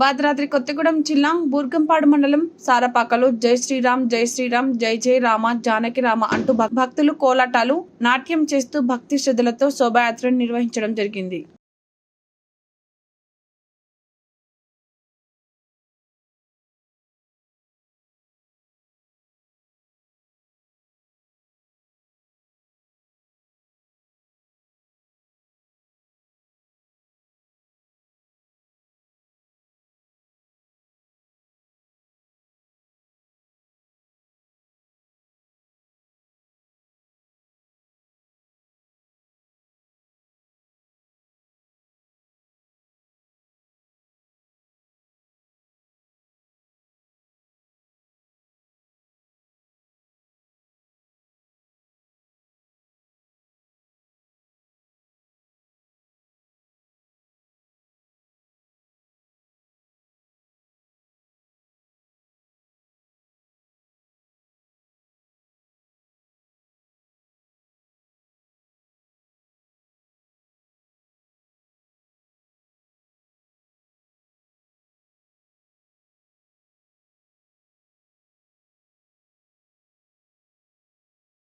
భద్రాద్రి కొత్తగూడెం జిల్లా బూర్గంపాడు మండలం సారపాకలో జై శ్రీరామ్ జై శ్రీరామ్ జై జై రామ జానకి రామ అంటూ భక్తులు కోలాటాలు నాట్యం చేస్తూ భక్తి శ్రద్ధలతో శోభాయాత్రను నిర్వహించడం జరిగింది.